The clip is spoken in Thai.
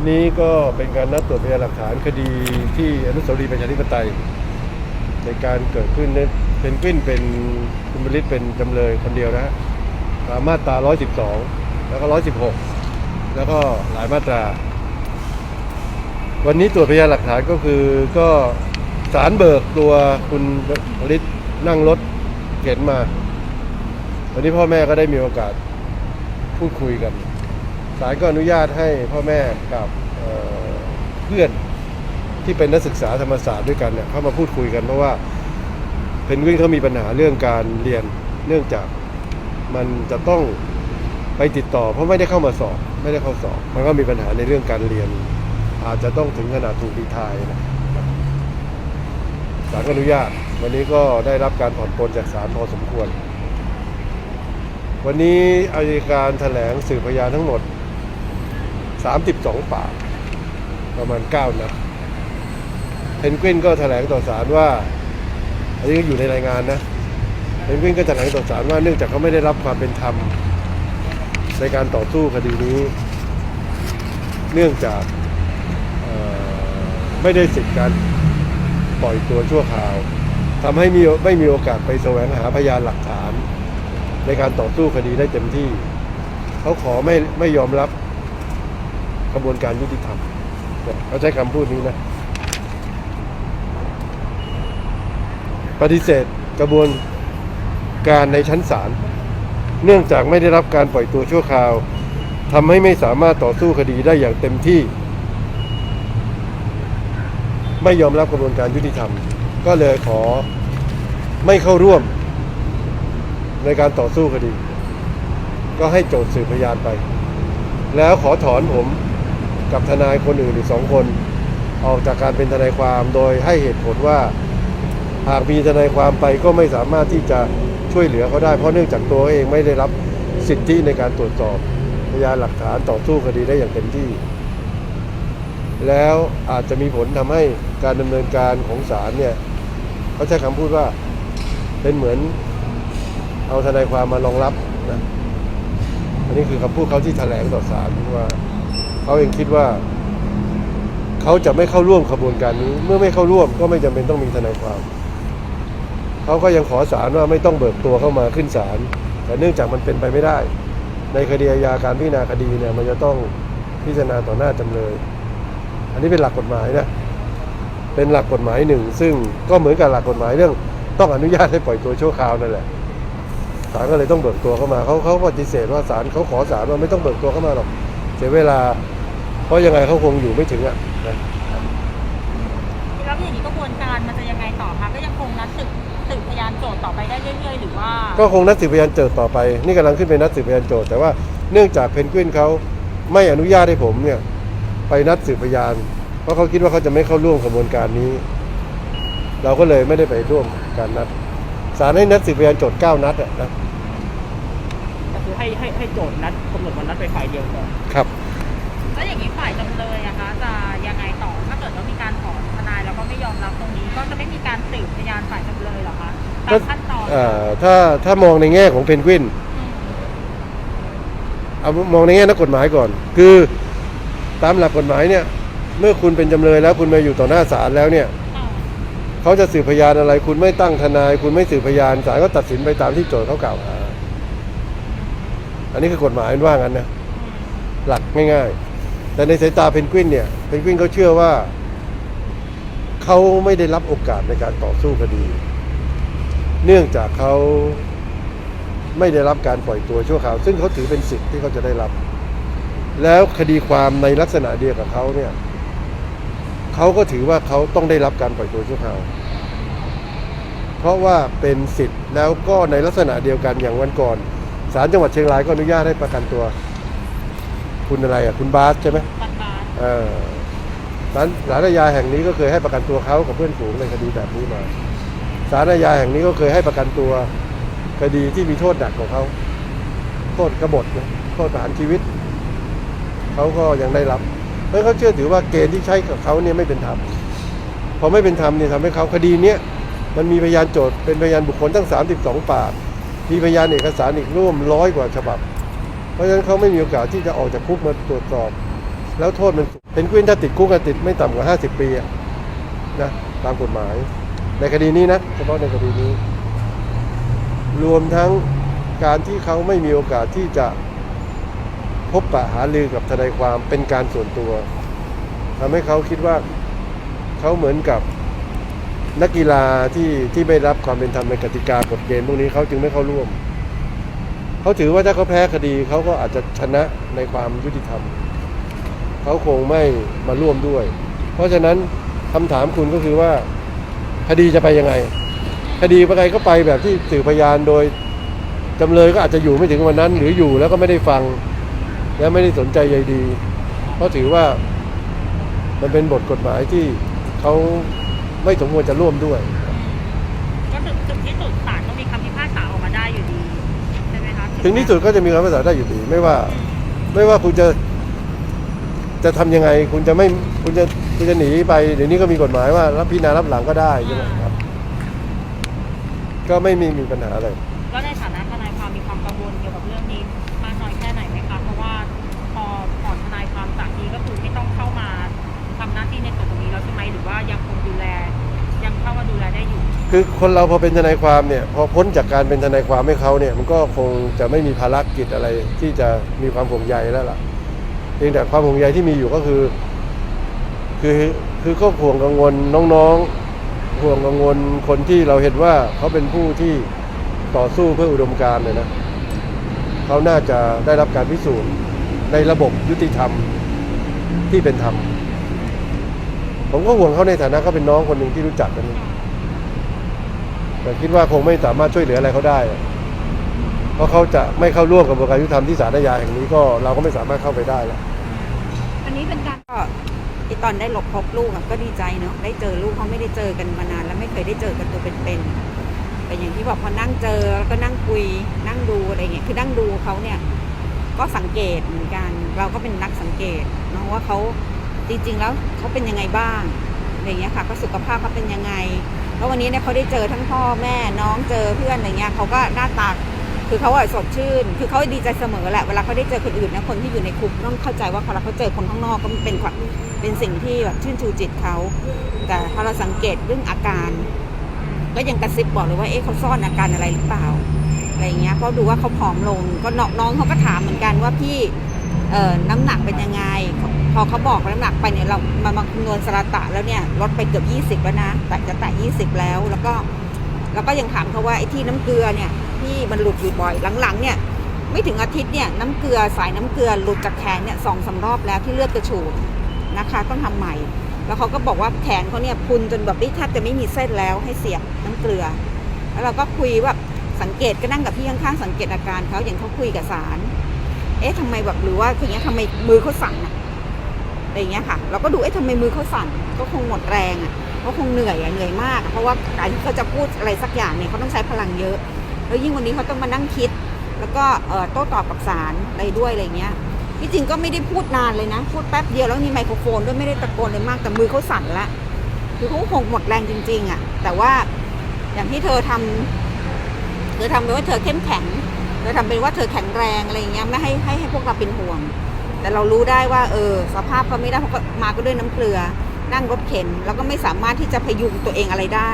วันนี้ก็เป็นการนัดตรวจพยานหลักฐานคดีที่อนุสาวรีย์ประชาธิปไตย ในการเกิดขึ้นเนี่ยเป็นกวินเป็นคุณบริษเป็นจำเลยคนเดียวนะฮะตามมาตรา 112 แล้วก็ 116 แล้วก็หลายมาตรา วันนี้ตรวจพยานหลักฐานก็คือก็สารเบิกตัวคุณบริษนั่งรถเข็นมา วันนี้พ่อแม่ก็ได้มีโอกาสพูดคุยกัน ศาลก็อนุญาตให้พ่อแม่กับเเพื่อนที่เป็นนักศึกษาธรรมศาสตร์ด้วยกันเนี่ยเข้ามาพูดคุยกันเพราะว่าเพนกวินเขามีปัญหาเรื่องการเรียนเนื่องจากมันจะต้องไปติดต่อ เพราะไม่ได้เข้ามาสอบ ไม่ได้เข้าสอบ มันก็มีปัญหาในเรื่องการเรียน อาจจะต้องถึงขนาดถูกดีทายนะศาลก็อนุญาต วันนี้ก็ได้รับการผ่อนปลนจากศาลพอสมควร วันนี้อายการแถลงสืบพยานทั้งหมด 32 ปาก ประมาณ 9 นัดเพนกวินก็แถลงต่อศาลว่า อันนี้ก็อยู่ในรายงานนะเพนกวินก็แถลงต่อศาลว่าเนื่องจากเขาไม่ได้รับความเป็นธรรม ในการต่อสู้คดีนี้ เนื่องจากไม่ได้สิทธิการปล่อยตัวชั่วคราวทำให้มีไม่มีโอกาสไปแสวงหาพยานหลักฐาน ในการต่อสู้คดีได้เต็มที่ เขาขอไม่ไม่ยอมรับ กระบวนการยุติธรรมเขาใช้คำพูดนี้นะ ปฏิเสธกระบวนการในชั้นศาลเนื่องจากไม่ได้รับการปล่อยตัวชั่วคราวทำให้ไม่สามารถต่อสู้คดีได้อย่างเต็มที่ ไม่ยอมรับกระบวนการยุติธรรม ก็เลยขอไม่เข้าร่วมในการต่อสู้คดี ก็ให้โจทย์สืบพยานไป แล้วขอถอนผม กับทนายคนอื่นอีกสองคน ออกจากการเป็นทนายความโดยให้เหตุผลว่า หากมีทนายความไปก็ไม่สามารถที่จะช่วยเหลือเขาได้ เพราะเนื่องจากตัวเองไม่ได้รับสิทธิในการตรวจสอบพยานหลักฐานต่อสู้คดีได้อย่างเต็มที่ แล้วอาจจะมีผลทำให้การดำเนินการของศาลเนี่ยเขาใช้คำพูดว่าเป็นเหมือนเอาทนายความมารองรับนะอันนี้คือคำพูดเขาที่แถลงต่อศาลว่า เขาเองคิดว่า เขาจะไม่เข้าร่วมขบวนการนี้ เมื่อไม่เข้าร่วมก็ไม่จำเป็นต้องมีทนายความเขาก็ยังขอศาลว่าไม่ต้องเบิกตัวเข้ามาขึ้นศาลแต่เนื่องจากมันเป็นไปไม่ได้ ในคดีอาญาการพิจารณาคดีเนี่ยมันจะต้องพิจารณาต่อหน้าจำเลย อันนี้เป็นหลักกฎหมายนะเป็นหลักกฎหมายหนึ่ง ซึ่งก็เหมือนกับหลักกฎหมายเรื่อง ต้องอนุญาตให้ปล่อยตัวชั่วคราวนั่นแหละศาลก็เลยต้องเบิกตัวเข้ามาเขาเขาปฏิเสธว่าศาลเขาขอศาลว่าไม่ต้องเบิกตัวเข้ามาหรอกเสียเวลา เพราะยังไงเขาคงอยู่ไม่ถึงอะนะแล้วอย่างนี้กระบวนการมันจะยังไงต่อคะก็ยังคงนัดสืบสืบพยานโจทย์ต่อไปได้เรื่อยๆ หรือว่าก็คงนัดสืบพยานโจทย์ต่อไป นี่กำลังขึ้นไปนัดสืบพยานโจทย์แต่ว่าเนื่องจากเพนกวินเขาไม่อนุญาตให้ผมเนี่ยไปนัดสืบพยาน เพราะเขาคิดว่าเขาจะไม่เข้าร่วมกระบวนการนี้ เราก็เลยไม่ได้ไปร่วมการนัดศาลให้นัดสืบพยานโจทย์เก้านัดอะนะก็คือให้ให้ให้โจทย์นัดกำหนดวันนัดไปฝ่ายเดียวก่อนครับ แล้วอย่างนี้ฝ่ายจำเลยอะคะจะยังไงต่อถ้าเกิดว่ามีการถอนทนายแล้วก็ไม่ยอมรับตรงนี้ ก็จะไม่มีการสืบพยานฝ่ายจำเลยเหรอคะตามขั้นตอนเอ่อถ้าถ้ามองในแง่ของเพนกวินอืมเอามองในแง่นักกฎหมายก่อน คือตามหลักกฎหมายเนี่ย เมื่อคุณเป็นจำเลยแล้วคุณมาอยู่ต่อหน้าศาลแล้วเนี่ยอ่าเขาจะสืบพยานอะไร คุณไม่ตั้งทนาย คุณไม่สืบพยานศาลก็ตัดสินไปตามที่โจทย์เขากล่าวหาอันนี้คือกฎหมายมันว่างั้นนะหลักง่ายๆ แต่ในสายตาเพนกวินเนี่ยเพนกวินเขาเชื่อว่า เขาไม่ได้รับโอกาสในการต่อสู้คดี เนื่องจากเขาไม่ได้รับการปล่อยตัวชั่วคราว ซึ่งเขาถือเป็นสิทธิ์ที่เขาจะได้รับ แล้วคดีความในลักษณะเดียวกับเขาเนี่ยเขาก็ถือว่าเขาต้องได้รับการปล่อยตัวชั่วคราว เพราะว่าเป็นสิทธิ์แล้วก็ในลักษณะเดียวกันอย่างวันก่อนศาลจังหวัดเชียงรายก็อนุญาตให้ประกันตัว คุณอะไรอะคุณบาสใช่ไหมปันบานเออศาลศาลอาญาแห่งนี้ก็เคยให้ประกันตัวเขากับเพื่อนฝูงในคดีแบบนี้มาศาลอาญาแห่งนี้ก็เคยให้ประกันตัวคดีที่มีโทษหนักของเขาโทษกบฏนะโทษประหารชีวิตเขาก็ยังได้รับเพราะเขาเชื่อถือว่าเกณฑ์ที่ใช้กับเขาเนี่ยไม่เป็นธรรมพอไม่เป็นธรรมเนี่ยทำให้เขาคดีเนี้ยมันมีพยานโจทย์เป็นพยานบุคคลตั้ง 32 ปากมีพยานเอกสารอีกร่วมร้อยกว่าฉบับ เพราะฉะนั้นเขาไม่มีโอกาสที่จะออกจากคุกมาตรวจสอบ แล้วโทษมันสูงเพนกวินถ้าติดคุกก็ติดไม่ต่ำกว่า 50 ปีนะตามกฎหมาย ในคดีนี้นะเฉพาะในคดีนี้ รวมทั้งการที่เขาไม่มีโอกาสที่จะพบปะหารือกับทนายความเป็นการส่วนตัวทำให้เขาคิดว่าเขาเหมือนกับนักกีฬาที่ที่ไม่รับความเป็นธรรมในกติกากฎเกณฑ์พวกนี้เขาจึงไม่เข้าร่วม เขาถือว่าถ้าเขาแพ้คดีเขาก็อาจจะชนะในความยุติธรรม เขาคงไม่มาร่วมด้วย เพราะฉะนั้นคำถามคุณก็คือว่า คดีจะไปยังไง คดีไปไงก็ไปแบบที่สื่อพยานโดยจำเลยก็อาจจะอยู่ไม่ถึงวันนั้น หรืออยู่แล้วก็ไม่ได้ฟัง และไม่ได้สนใจใยดี เพราะถือว่ามันเป็นบทกฎหมายที่เขาไม่สมควรจะร่วมด้วย ก็ถึงถึงที่สุดศาล ถึงที่สุดก็จะมีคำพิพากษาได้อยู่ดีไม่ว่า ไม่ว่าคุณจะจะทำยังไง คุณจะไม่คุณจะคุณจะหนีไปเดี๋ยวนี้ก็มีกฎหมายว่า รับพิจารณารับหลังก็ได้ใช่ไหมครับ ก็ไม่มีมีปัญหาอะไรแล้วใน คือคนเราพอเป็นทนายความเนี่ยพอพ้นจากการเป็นทนายความให้เขาเนี่ยมันก็คงจะไม่มีภารกิจอะไรที่จะมีความห่วงใยแล้วล่ะเพียงแต่ความห่วงใยที่มีอยู่ก็คือ คือคือก็ห่วงกังวลน้องๆห่วงกังวลคนที่เราเห็นว่าเขาเป็นผู้ที่ต่อสู้เพื่ออุดมการณ์เนี่ยนะเขาน่าจะได้รับการพิสูจน์ในระบบยุติธรรมที่เป็นธรรม ผมก็ห่วงเขาในฐานะเขาเป็นน้องคนหนึ่งที่รู้จักกัน แต่คิดว่าคงไม่สามารถช่วยเหลืออะไรเขาได้ เพราะเขาจะไม่เข้าร่วมกับกระบวนการยุติธรรมที่ศาลอาญาแห่งนี้ก็เราก็ไม่สามารถเข้าไปได้แล้วอันนี้เป็นการก็ไอตอนได้หลบพบลูกอะก็ดีใจเนาะได้เจอลูกเขาไม่ได้เจอกันมานาน แล้วไม่เคยได้เจอกันตัวเป็นๆแต่อย่างที่บอกพอนั่งเจอแล้วก็นั่งคุยนั่งดูอะไรเงี้ยคือนั่งดูเขาเนี่ยก็สังเกตเหมือนกัน เราก็เป็นนักสังเกตเนาะว่าเขาจริงๆแล้วเขาเป็นยังไงบ้าง อะไรเงี้ยค่ะก็สุขภาพเขาเป็นยังไง แล้ววันนี้เนี่ยเขาได้เจอทั้งพ่อแม่น้องเจอเพื่อนอะไรเงี้ยเขาก็หน้าตาคือเขาอะสดชื่น คือเขาดีใจเสมอแหละเวลาเขาได้เจอคนอื่นนะคนที่อยู่ในคุกต้องเข้าใจว่าพอเราเขาเจอคนข้างนอกก็เป็นความเป็นสิ่งที่แบบชื่นชูจิตเขา แต่ถ้าเราสังเกตเรื่องอาการ ก็ยังกระซิบบอกเลยว่าเอ๊ะเขาซ่อนอาการอะไรหรือเปล่าอะไรเงี้ยก็ดูว่าเขาผอมลงก็น้องเขาก็ถามเหมือนกันว่าพี่ น้ำหนักเป็นยังไง พอเขาบอกน้ำหนักไปเนี่ยเรามามาคำนวณสระตะแล้วเนี่ยลดไปเกือบ 20 แล้วนะแต่จะแตะ20 แล้ว แล้วก็แล้วก็ยังถามเขาว่าไอ้ที่น้ำเกลือเนี่ยที่มันหลุดอยู่บ่อยหลังๆเนี่ยไม่ถึงอาทิตย์เนี่ยน้ำเกลือสายน้ำเกลือหลุดจากแขนเนี่ยสองสามรอบแล้วที่เลือดกระฉูดนะคะต้องทำใหม่ แล้วเขาก็บอกว่าแขนเขาเนี่ยพุนจนแบบแทบจะไม่มีเส้นแล้วให้เสียบน้ำเกลือ แล้วเราก็คุยแบบสังเกตก็นั่งกับพี่ข้างๆสังเกตอาการเขาอย่างเขาคุยกับสาร เอ๊ะทำไมแบบหรือว่าอย่างเงี้ยทำไมมือเขาสั่นอะอะไรอย่างเงี้ยค่ะ เราก็ดูเอ๊ะทำไมมือเขาสั่นก็คงหมดแรงอะเขาคงเหนื่อยอะเหนื่อยมาก เพราะว่าการที่เขาจะพูดอะไรสักอย่างเนี่ยเขาต้องใช้พลังเยอะ แล้วยิ่งวันนี้เขาต้องมานั่งคิด แล้วก็โต้ตอบกับสารอะไรด้วยอะไรเงี้ยที่จริงก็ไม่ได้พูดนานเลยนะ พูดแป๊บเดียวแล้วมีไมโครโฟนด้วยไม่ได้ตะโกนเลยมากแต่มือเขาสั่นละคือเขาคงหมดแรงจริง ๆอะแต่ว่าอย่างที่เธอทำเธอทำเป็นว่าเธอเข้มแข็ง อทำเป็นว่าเธอแข็งแรงอะไรเงี้ยไม่ให้ให้ให้พวกเราเป็นห่วง แต่เรารู้ได้ว่า เออ สภาพเขาไม่ได้เพราะก็มาก็ด้วยน้ำเกลือ นั่งรถเข็น แล้วก็ไม่สามารถที่จะพยุงตัวเองอะไรได้